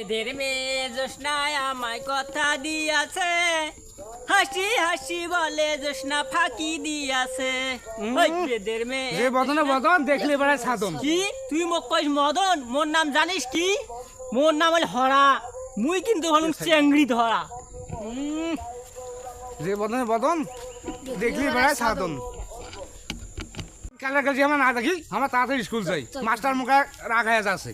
এদের মেয়ে জোসনায় আমায় কথা দিয়াছে। হাসি হাসি বলে জোসনা ফাঁকি দিয়াছে। ওই বেদের মেয়ে যে বদনে বদন দেখলে বেড়ায় সাধন। কি? তুই মোক কইস মদন? মোর নাম জানিস কি? মোর নাম হল হরা। মুই কিন্তু হলুম চেংড়ি ধরা। যে বদনে বদন দেখলে বেড়ায় সাধন। কালের কাছে আমার না দেখি আমার তাড়াতাড়ি স্কুল যাই। মাস্টার মুখে রাখা যাচ্ছে।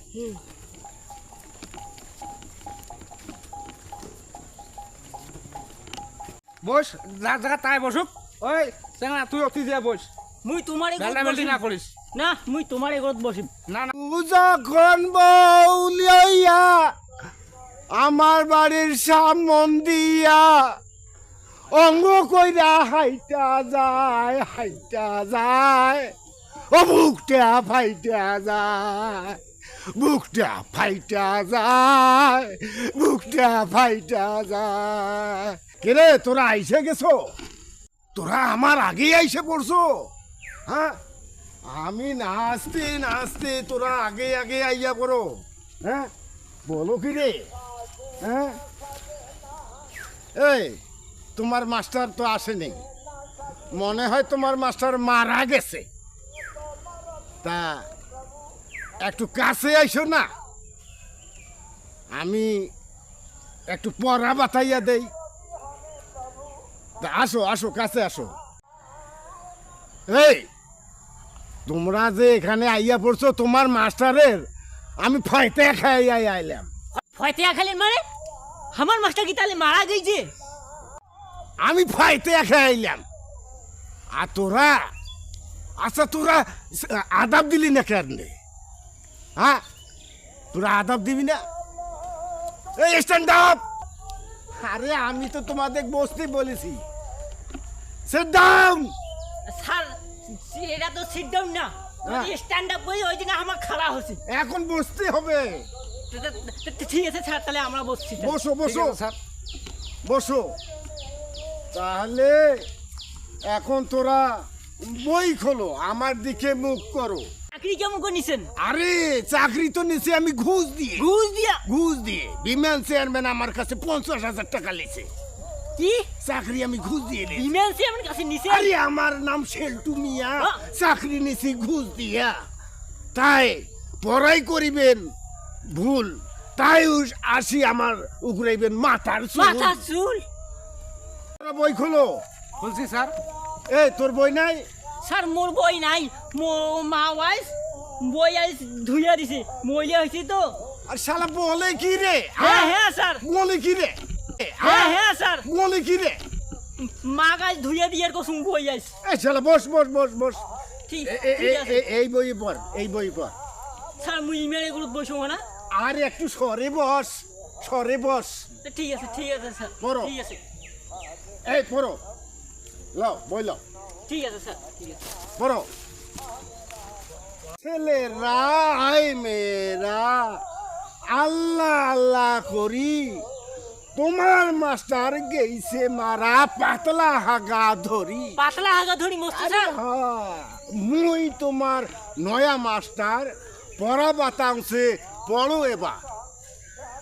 বস যার জায়গা তাই বসুক। ওই চেঙ্গা তুই অতি দিয়ে বস। মুই তোমার না করিস। না মুই তোমার এগুলোত বসিম। না না। যখন বউলিয়া আমার বাড়ির সামন দিয়া অঙ্গ কইরা হাইটা যায় হাইটা যায় ও বুকটা ফাইটা যায় বুকটা ফাইটা যায় বুকটা ফাইটা যায়। কেরে তোরা আইসে গেছো? তোরা আমার আগেই আইসে পড়ছো? হ্যাঁ? আমি নাচতে নাচতে তোরা আগে আগে আইয়া পড়ো। হ্যাঁ? বলো কি রে? হ্যাঁ? এই, তোমার মাস্টার তো আসেনি। মনে হয় তোমার মাস্টার মারা গেছে। তা, একটু কাছে আইসো না। আমি একটু পড়া বাতাইয়া দেই। তা আসো আসো কাছে আসো। এই তোমরা যে এখানে আইয়া পড়ছো তোমার মাস্টারের আমি ফাইতে খাই আইলাম। ফয়তে খালেন মানে? আমার মাস্টার কি তাহলে মারা গেছে আমি ফাইতে খাই আইলাম। আর তোরা আচ্ছা তোরা আদাব দিলি না কেন হ্যাঁ? তোরা আদাব দিবি না? এই স্ট্যান্ড আপ আরে আমি তো তোমাদের বসতে বলেছি। সেট ডাউন স্যার এটা তো সিট ডাউন না। স্ট্যান্ড আপ বই ওই দিন আমার খাড়া হচ্ছে। এখন বসতে হবে। ঠিক আছে স্যার তাহলে আমরা বসছি। বসো বসো। স্যার। বসো। তাহলে এখন তোরা বই খোলো আমার দিকে মুখ করো। চাকরি কেমন করে নিছেন? আরে চাকরি তো নিছি আমি ঘুষ দিয়ে। ঘুষ দিয়া? ঘুষ দিয়ে। বিমান চেয়ারম্যান আমার কাছে পঞ্চাশ হাজার টাকা লিছে। কি? চাকরি আমি ঘুষ দিয়ে নিয়েছি ফিনান্সি আমার কাছে নিছে আরে আমার নাম শেল্টু মিয়া। চাকরি নিছি ঘুষ দিয়া। তাই পড়াই করিবেন ভুল। তাই আসি আমার উগরাইবেন মাথার চুল। মাথা চুল? বই খোলো। বলছি স্যার। এ তোর বই নাই? স্যার মোর বই নাই। মো মা ওয়াইস বই আইস ধুইয়া দিছে। মইলা হয়েছে তো। আর শালা বলে কি রে? হ্যাঁ? হ্যাঁ স্যার। বলে কি রে? হ্যাঁ? হ্যাঁ স্যার। বলে কি রে? মা গাছ ধুইয়া দিয়ে কসুম বই আইস এই শালা বস বস বস বস। ঠিক এ- এ- এ- এ- এই বই পড় এই বই পড়। স্যার মুই ইমেল এগুলো বসবো না। আর একটু সরে বস সরে বস। ঠিক আছে ঠিক আছে স্যার। পড়ো। ঠিক আছে। এই পড়ো। লও বই লও। ঠিক আছে স্যার ঠিক আছে। পড়ো ছেলেরা আই মেয়েরা আল্লাহ আল্লাহ করি। তোমার মাস্টার গেইছে মারা পাতলা হাগা ধরি। পাতলা হাগা ধরি হ্যাঁ, মুই তোমার নয়া মাস্টার পড়া পড়ো এবার।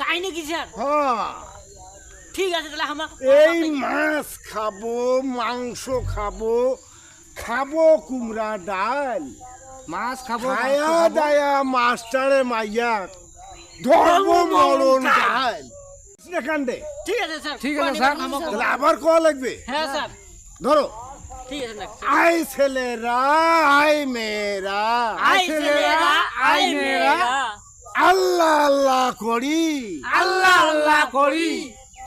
তাই নাকি স্যার? হ্যাঁ। ঠিক আছে তাহলে আমার এই মাছ খাব মাংস খাব খাব কুমড়া ডাল। মাছ খাব খায়া। দায়া মাস্টারে মাইয়া ধর্ম মরণ ডাল। কান্দে ঠিক আছে স্যার। ঠিক আছে, স্যার। তাহলে আবার কয়া লাগবে? হ্যাঁ স্যার। ধরো। ঠিক আছে না আই ছেলেরা আই মেয়েরা। আই ছেলেরা আই মেয়েরা। আল্লাহ আল্লাহ করি। আল্লাহ আল্লাহ করি।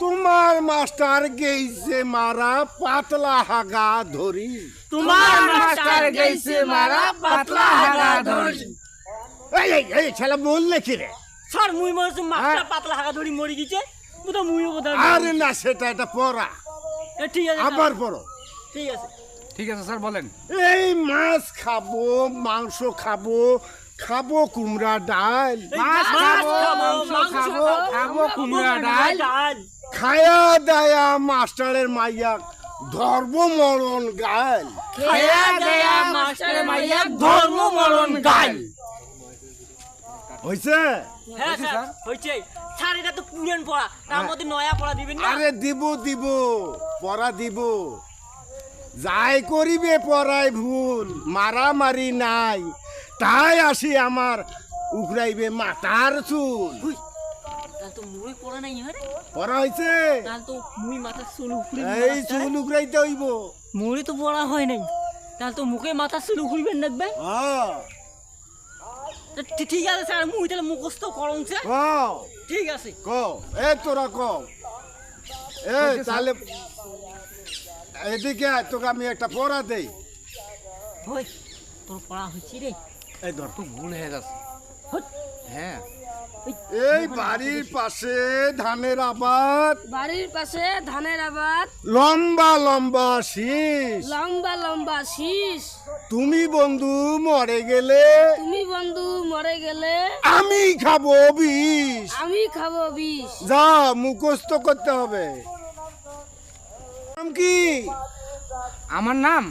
তোমার মাস্টার গেইছে মারা পাতলা হাগা ধরি। তোমার মাস্টার গেছে মারা পাতলা হাগা ধরি। এই এই এই ছেলে বললে কি রে? স্যার মুই মরছি মাস্টার হ্যাঁ। পাতলা হাগা ধরি মরি গেছে। তো মুইও বোধ আরে না সেটা এটা পড়া। ঠিক আছে আবার পড়ো। ঠিক আছে। ঠিক আছে স্যার বলেন। এই মাছ খাব মাংস খাব খাব কুমড়া ডাল। মাছ খাব, মাংস খাব, খাব, কুমড়া ডাল। খায়া দায়া মাস্টারের মাইয়া ধর্ম মরণ গাল। খায়া দেয়া মাস্টার মাইয়া ধর্ম মরণ গাল। হ্যাঁ স্যার। হইছে। স্যার এটা তো পুরান পড়া। তার মধ্যে নয়া পড়া দিবেন না? আরে দিব দিব। পড়া দিব। যাই করিবে পড়াই ভুল মারামারি নাই। তাই আসি আমার উগরাইবে মাথার চুল। পড়া হয়েছে তো এই চুল হইব। মুড়ি পড়া হয় নাই। তাহলে তো মুখে মাথা চুল ঠিক আছে স্যার মুই তাহলে মুখস্থ করং স্যার। ক ঠিক আছে। ক। এ তোরা ক। এ তাহলে এদিকে তোকে আমি একটা পড়া দেই। তোর পড়া হচ্ছে রে। এই ধর খুব ভুল হয়ে যাচ্ছে। হ্যাঁ। এই বাড়ির পাশে ধানের আবাদ। বাড়ির পাশে ধানের আবাদ। লম্বা লম্বা শীষ। লম্বা লম্বা শীষ। তুমি বন্ধু মরে গেলে। তুমি বন্ধু মরে গেলে। আমি খাব বিষ। আমি খাব বিষ। যা মুখস্থ করতে হবে। নাম কি? আমার নাম?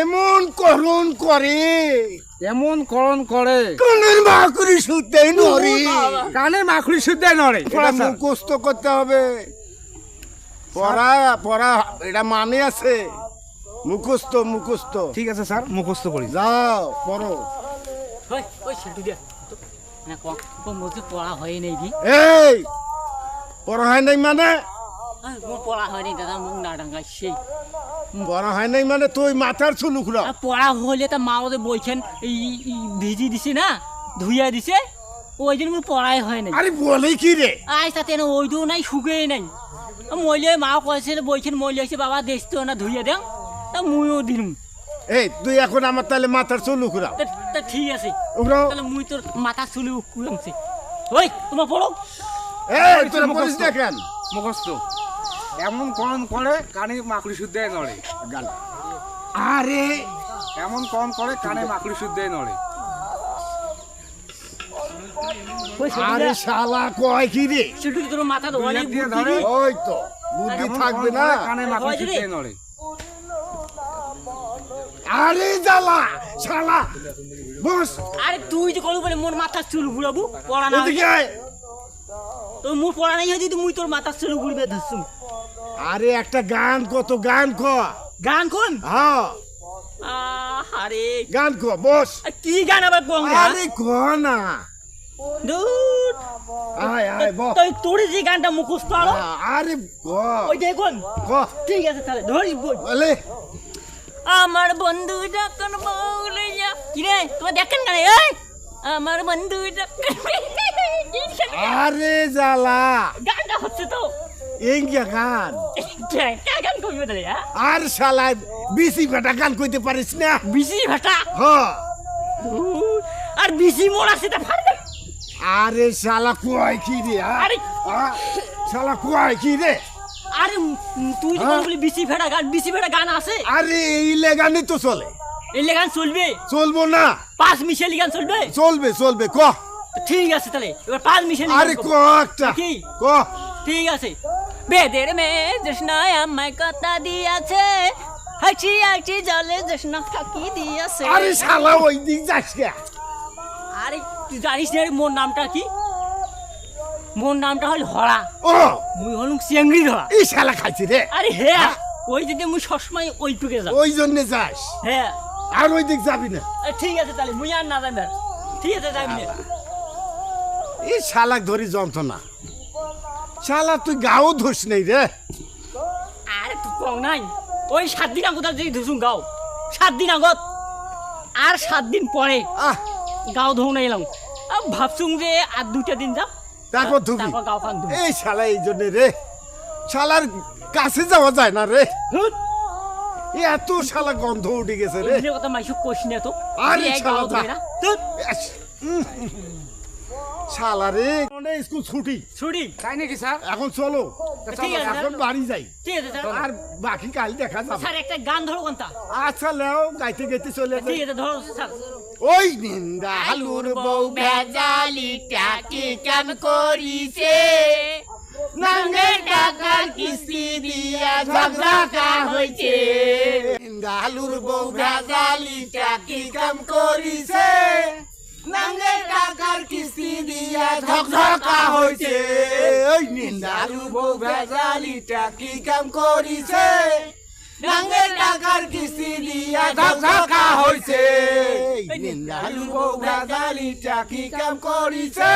এমন করণ করে। এমন করণ করে। কোনের মাকুরি শুতে নরি কানে মাখড়ি শুদ্ধে নড়ে। এটা মুখস্থ করতে হবে। পড়া পড়া এটা মানে আছে। মুখস্থ মুখস্থ। ঠিক আছে স্যার মুখস্থ করি। যাও পড়ো। পড়া হয় নাই দি এই পড়া হয় নাই মানে? পড়া হয় নাই দাদা মুখ না ডাঙ্গা সেই। পড়া হয় নাই মানে তুই মাথার চুলুকরা আর পড়া হলে তা মা ওদের বলছেন ভিজি দিছে না ধুইয়া দিছে ওই দিন মোর পড়াই হয় নাই। আরে বলে কি রে? আজ তাতে না ওইটাও নাই শুকিয়ে নাই। মইলে মা কয়েছে বলছেন মইলে এসে বাবা দেশ তো না ধুইয়া দেন তা মুইও দিলুম। এই তুই এখন আমার তাহলে মাথার চুলুকরা তা তা ঠিক আছে। উগরাও তাহলে মুই তোর মাথা চুলে উকুলামছে ওই তোমার পড়ো। এই তোরা বলিস না কেন? মুখস্থ। এমন করণ করে কানে মাকড়ি শুদ্ধে নড়ে গান। আরে! এমন করণ করে কানে মাকড়ি শুদ্ধে নড়ে। আরে শালা কয় কি রে? তোর মাথা তো অনেক দিয়ে ধরে। ওই তো বুদ্ধি থাকবে না? কানে মাকড়ি হয় রে। শুদ্ধে নড়ে। আরে জ্বালা শালা! বস! আরে তুই যে করবি বলে মোর মাথার চুল ঘুরাবো পড়া না। তোর মোর পড়া নাই হয় যদি মুই তোর মাথার চুল ঘুরবে ধরছুম আরে একটা গান কত গান ক গান কোন? হ্যাঁ। আরে গান ক বস। কি গান আবার কোন আরে ক না। দূর আয় আয় বস। তুই তোর যে গানটা মুখস্থ আরও। আরে ক ওই দেখুন ক। ঠিক আছে তাহলে ধরিস বই। বলে আমার বন্ধু যখন বউলিয়া কি রে তোমার দেখেন না এই! আমার বন্ধু যখন আরে জ্বালা। গানটা হচ্ছে তো। এই যে গান গান কইবে হ্যাঁ? আর শালা বিসি বেটা গান কইতে পারিস না। বিসি ভাটা? হ। আর বিসি মোড় আছে তা ফাড়বে আরে শালা কয় কি রে আরে? শালা কয় কি রে? আরে তুই যে হ্যাঁ? বলি বিসি ভেড়া গান বিসি ভেড়া গান আছে? আরে এই লেগানি তো চলে। এলে গান চলবে? চলবো না। পাঁচ মিশালি গান চলবে? চলবে চলবে ক। ঠিক আছে তাহলে এবার পাঁচ মিশালি আরে ক একটা। কি? ক। ঠিক আছে। বেদের মেয়ে জেসনায় আমায় কথা দিয়াছে। হাসি হাসি জলে জেসনা ফাঁকি দিয়াছে। আরে শালা ওই দিক যাস আরে তুই জানিস না রে মোর নামটা কি? মোর নামটা হল হরা। ও। মুই হলুম চেংড়ি ধরা। এই শালা খাইছি রে। আরে হ্যাঁ। ওই যদি মুই সবসময় ওই টুকে যাব ওই জন্য যাস। হ্যাঁ আর ওই দিক যাবি না। ঠিক আছে তাহলে মুই আর না যাবে ঠিক আছে যাবি না। এই শালাক ধরি যন্ত্রণা। শালা তুই গাও ধুস নেই রে। আরে তুই কম নাই ওই সাত দিন আগত যদি ধুসুন গাও সাত দিন আগত আর সাত দিন পরে গাও ধোও নাই এলাম। ভাবছুম যে আর দুটা দিন যাও তারপর ধুবি। এই শালা এই জন্য রে শালার কাছে যাওয়া যায় না রে। এত শালা গন্ধ উঠে গেছে রে। কথা মাইসব কইস না তো। আরে শালা না। ধুত, এস, উম, শালা রে। মানে স্কুল ছুটি। ছুটি? তাই নাকি স্যার? এখন চলো। এখন বাড়ি যাই। ঠিক আছে স্যার। আর বাকি কাল দেখা যাবে। স্যার একটা গান ধরো কোনটা? আচ্ছা লেও গাইতে গাইতে চলে ঠিক আছে ধরো স্যার। ওই নিন্দা আলুর বউ ভেজালিটা কি কাম করিছে? নাঙ্গের টাকার কিস্তি দিয়া ঝকঝকা হইছে। নিন্দা আলুর বউ ভেজালিটা কি কাম করিছে? নাঙ্গে টাকার কিস্তি দিয়া ঝকঝকা হইছে। ওই নিন্দারু বউ ভেজালিটা কি কাম করিছে? নাঙ্গে টাকার কিস্তি দিয়া ঝকঝকা হইছে। নিন্দারু বউ ভেজালিটা কি কাম করিছে?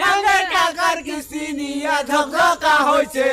নাঙ্গে টাকার কিস্তি নিয়া ঝকঝকা হইছে।